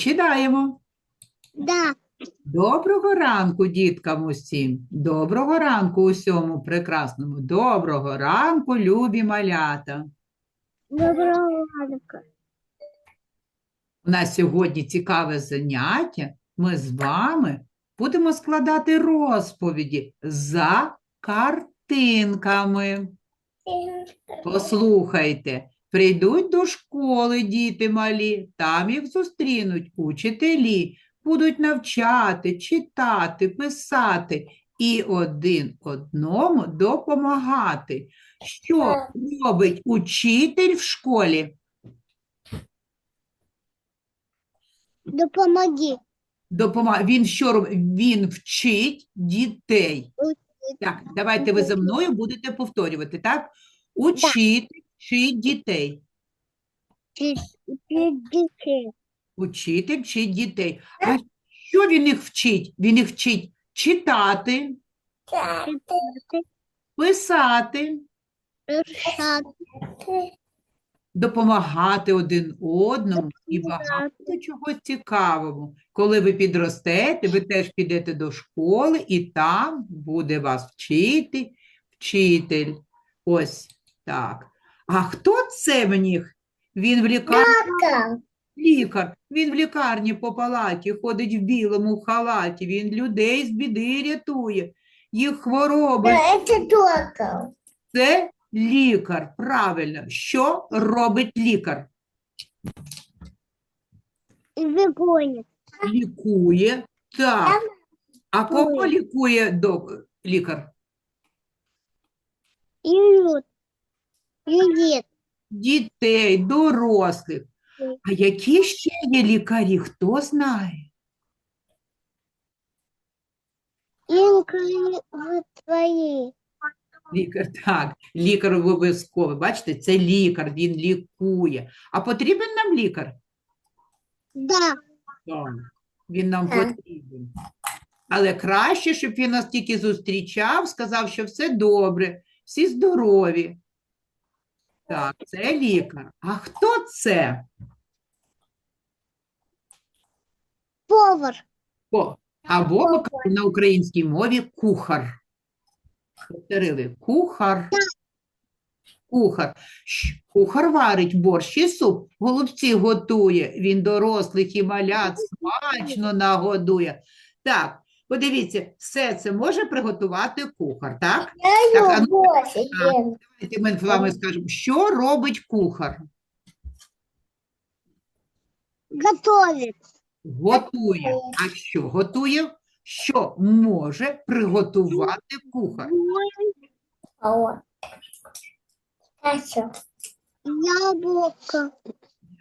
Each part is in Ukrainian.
Читаємо. Да. Доброго ранку, діткам усім. Доброго ранку усьому прекрасному. Доброго ранку, любі малята. Доброго ранку. У нас сьогодні цікаве заняття. Ми з вами будемо складати розповіді за картинками. Послухайте, прийдуть до школи діти малі, там їх зустрінуть учителі, будуть навчати, читати, писати і один одному допомагати. Що робить учитель в школі? Допомоги. Допома... Він що робить? Він вчить дітей. Так, давайте ви за мною будете повторювати, так? Учитель вчить дітей. Учитель вчить дітей. А що він їх вчить? Він їх вчить читати, писати, Писати. допомагати один одному і багато чого цікавого. Коли ви підростете, ви теж підете до школи, і там буде вас вчити вчитель. Ось так. А хто це в них? Він в лікарні. Лікар, він в лікарні по палаті ходить в білому халаті, він людей з біди рятує, їх хвороби. Это доктор. Це лікар, правильно. Що робить лікар? Вигонит. Лікує. Так. А кого Лікує. лікує док- лікар? Идет. Идет. Дітей, дорослих. А які ще є лікарі? Хто знає? Лікар, так, лікар обов'язково. Бачите, це лікар, він лікує. А потрібен нам лікар? Да. Так, він нам Так. потрібен. Але краще, щоб він нас тільки зустрічав, сказав, що все добре, всі здорові. Так, це лікар. А хто це? Повар. О, або ми кажемо на українській мові кухар. Повторили. Кухар. Кухар. Щ- Кухар варить борщ і суп, голубці готує. Він дорослих і малят смачно нагодує. Так, подивіться, все це може приготувати кухар, так? Так, а ну, Давайте ми з вами скажемо, що робить кухар? Готовит. Готує. А що готує? Що може приготувати кухар? Яблоко.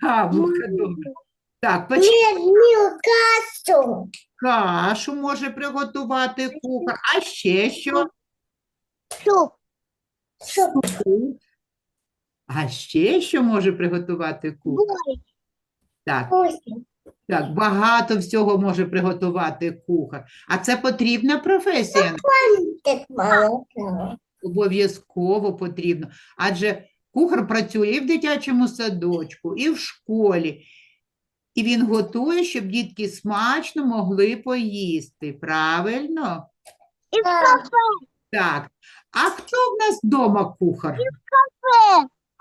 Яблука, добре. Так, поч... Нет, мелкасу. Кашу може приготувати кухар. А ще що? Суп. Суп. А ще що може приготувати кухар? Так, так, багато всього може приготувати кухар. А це потрібна професія? Обов'язково потрібно. Адже кухар працює і в дитячому садочку, і в школі. І він готує, щоб дітки смачно могли поїсти. Правильно? И в кафе. Так. А хто в нас вдома кухар?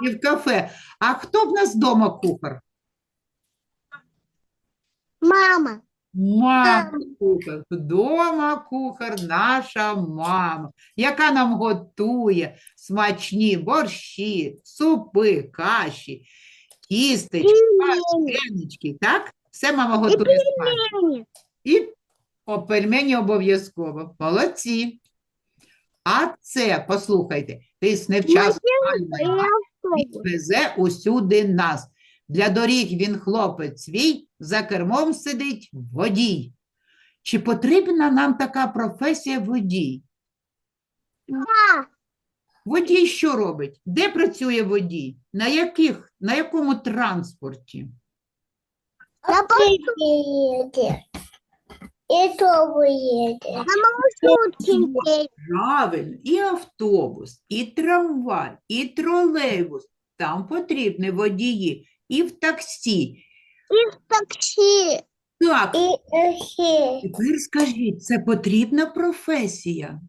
І в кафе. А хто в нас вдома кухар? Мама. Мама кухар. Вдома кухар наша мама, яка нам готує смачні борщі, супи, каші, тістечки, варенички, так? Все мама готує смачно. Пельмени. І о, пельмені обов'язково. Молодці. А це, послухайте, тисне в час везе усюди нас. Для доріг він хлопець свій, за кермом сидить водій. Чи потрібна нам така професія водій? Да. Водій що робить? Де працює водій? На яких, на якому транспорті? На поедет. И то уедет. На. Правильно, і автобус, і трамвай, і тролейбус. Там потрібні водії, і в таксі. И в такси. Так, И еще. тепер скажіть, це потрібна професія?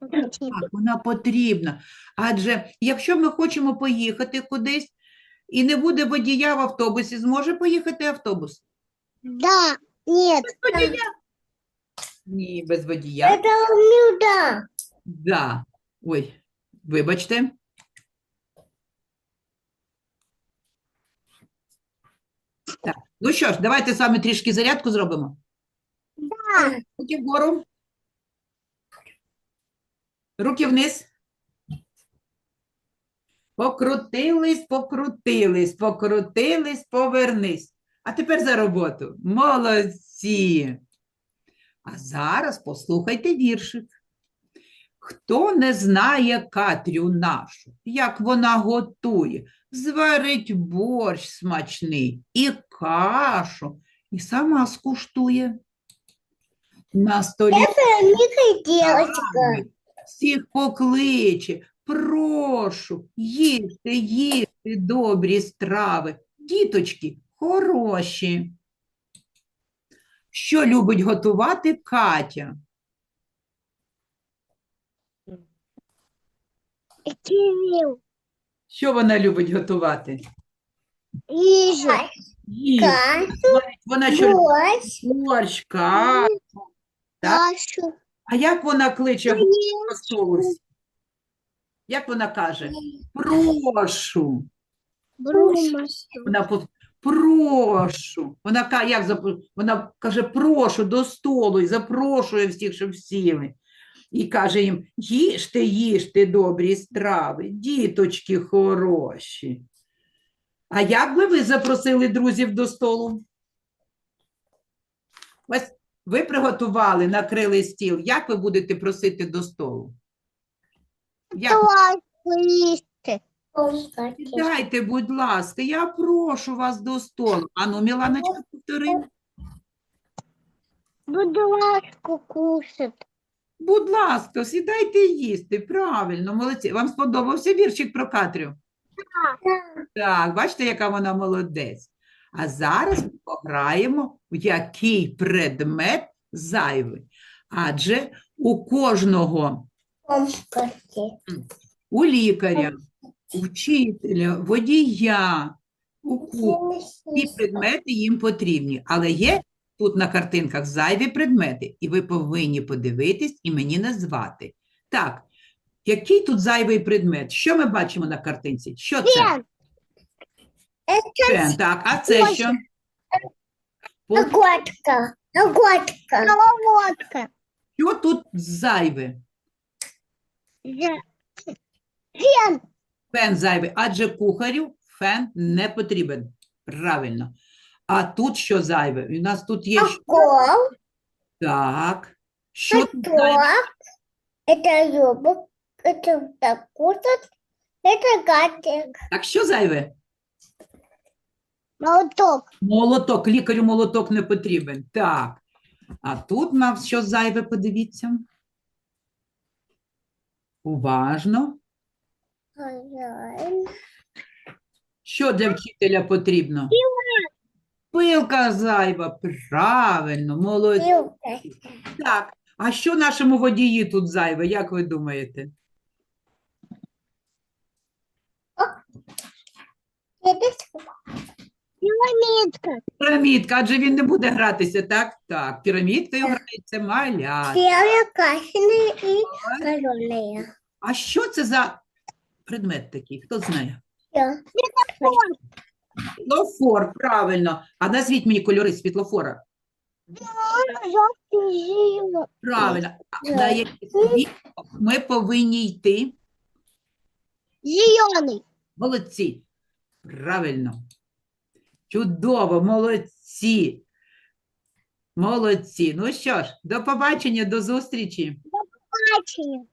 Так, вона потрібна. Адже якщо ми хочемо поїхати кудись і не буде водія в автобусі, зможе поїхати автобус? Да, нет, Без водія? Ні, без водія. это у да. Да. Ой, вибачте. Так, ну що ж, давайте з вами трішки зарядку зробимо. Да. Руки вгору. Руки вниз. Покрутились, покрутились, покрутились, повернись. А тепер за роботу. Молодці. А зараз послухайте віршик. Хто не знає Катрю нашу, як вона готує, зварить борщ смачний і кашу, і сама скуштує. На столі Мика девочка. Ладно, Всіх покличе, прошу, їсти, їсти добрі страви, діточки хороші. Що любить готувати Катя? И Що вона любить готувати? Їсти. Кашу. Вона що любить? Борщ. кашу. Так. Кашу. А як вона кличе до столу? Як вона каже? Прошу. Вона по- прошу. Вона ка- як запро- вона каже, прошу до столу і запрошує всіх, щоб сіли. І каже їм: їжте, їжте добрі страви, діточки хороші. А як би ви запросили друзів до столу? Ось ви приготували, накрили стіл. Як ви будете просити до столу? Як? Листы. Дайте, будь ласка, я прошу вас до столу. Ану, Міланочка, повтори. Буду ласку кушать. Будь ласка, сідайте їсти. Правильно, молодці. Вам сподобався віршик про Катрю? Так, бачите, яка вона молодець. А зараз ми пограємо, в який предмет зайвий. Адже у кожного, у лікаря, у вчителя, водія, у кухні, ці предмети їм потрібні. Але є тут на картинках зайві предмети, і ви повинні подивитись і мені назвати. Так, який тут зайвий предмет? Що ми бачимо на картинці? Що це? Фен. Так, а це що? Колодка. Колодка. Що тут зайве? Фен. Фен зайвий, адже кухарю фен не потрібен. Правильно. А тут що зайве? У нас тут є що? Кол. Так. Що тут зайве? Коток. Это зубы. Это так кушать. Это гадик. Так, що зайве? Молоток. Молоток, лікарю молоток не потрібен. Так. А тут нам що зайве, подивіться. Уважно. Що для вчителя потрібно? Пилка зайва. Правильно, молодці. Так. А що нашому водії тут зайве, як ви думаєте? Это Пирамидка. Пірамідка, адже він не буде гратися, так? Так, пірамідкою грається малят. Белые, красные и зеленые. А що це за предмет такий? Хто знає? Всё. Світлофор, правильно. А назвіть мені кольори світлофора. Желтый, зеленый. Правильно. А Так. на який світ ми повинні йти? Зеленый. Молодці. Правильно. Чудово, молодці. Молодці. Ну що ж, до побачення, до зустрічі. Бачення.